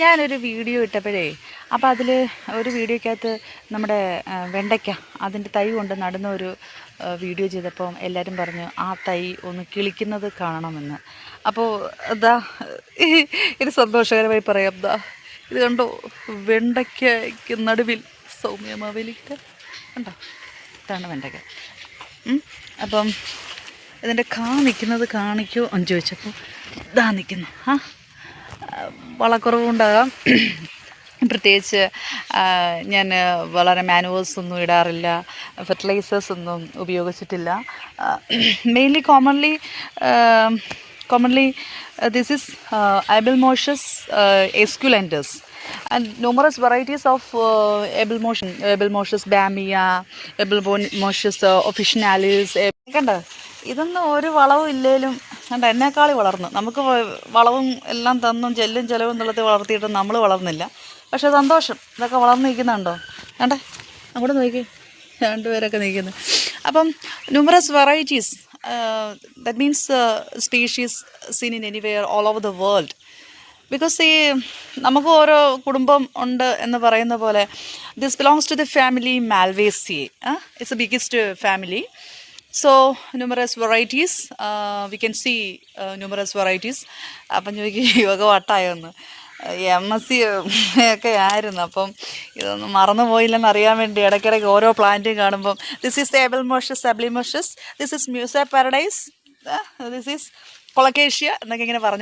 ഞാനൊരു വീഡിയോ ഇട്ടപ്പോഴേ അപ്പോൾ അതിൽ ഒരു വീഡിയോക്കകത്ത് നമ്മുടെ വെണ്ടയ്ക്ക അതിന്റെ തൈ കൊണ്ട് നടന്ന ഒരു വീഡിയോ ചെയ്തപ്പോൾ എല്ലാവരും പറഞ്ഞു ആ തൈ ഒന്ന് കിളിക്കുന്നത് കാണണമെന്ന്. അപ്പോൾ എന്താ ഇത് സന്തോഷകരമായി പറയാം. ദാ ഇത് കണ്ടോ? വെണ്ടയ്ക്കയ്ക്ക് നടുവിൽ സൗമ്യമാവേലിക്ക കണ്ടോ? ഇതാണ് വെണ്ടയ്ക്ക. അപ്പം ഇതിന്റെ കാ നിൽക്കുന്നത് കാണിക്കുമോ എന്ന് ചോദിച്ചപ്പോൾ ഇതാ നിൽക്കുന്നു ആ വളക്കുറവുണ്ടാകാം. പ്രത്യേകിച്ച് ഞാൻ വളരെ മാനുവേഴ്സ് ഒന്നും ഇടാറില്ല ഫെർട്ടിലൈസേഴ്സ് ഒന്നും ഉപയോഗിച്ചിട്ടില്ല. Mainly commonly commonly this is moschus esculentus numerous varieties of uh, മോഷൻ ഏബിൾ bamia, bamia uh, officinalis. Officinalis കണ്ടോ? ഇതൊന്നും ഒരു വളവും ഇല്ലേലും കണ്ട എന്നെക്കാളി വളർന്നു. നമുക്ക് വളവും എല്ലാം തന്നും ചെല്ലും ചെലവും എന്നുള്ളത് വളർത്തിയിട്ട് നമ്മൾ വളർന്നില്ല. പക്ഷെ സന്തോഷം. ഇതൊക്കെ വളർന്നു നിൽക്കുന്നുണ്ടോ? കണ്ടേ? അങ്ങോട്ട് നോക്കി. രണ്ടുപേരൊക്കെ നിൽക്കുന്നു. അപ്പം numerous varieties that means species seen in anywhere all over the world because ഈ നമുക്ക് ഓരോ കുടുംബം ഉണ്ട് എന്ന് പറയുന്ന പോലെ this belongs to the family malvaceae it's a biggest family so numerous varieties we can see numerous varieties അപ്പം ചോദിക്കും യോഗ വട്ടായോന്ന്? എം എസ് സി ഒക്കെ ആയിരുന്നു. അപ്പം ഇതൊന്നും മറന്നു പോയില്ലെന്ന് അറിയാൻ വേണ്ടി ഇടയ്ക്കിടയ്ക്ക് ഓരോ പ്ലാന്റും കാണുമ്പം this is able moschus abelmoschus this is musa paradise this is colocasia എന്നൊക്കെ ഇങ്ങനെ പറഞ്ഞു.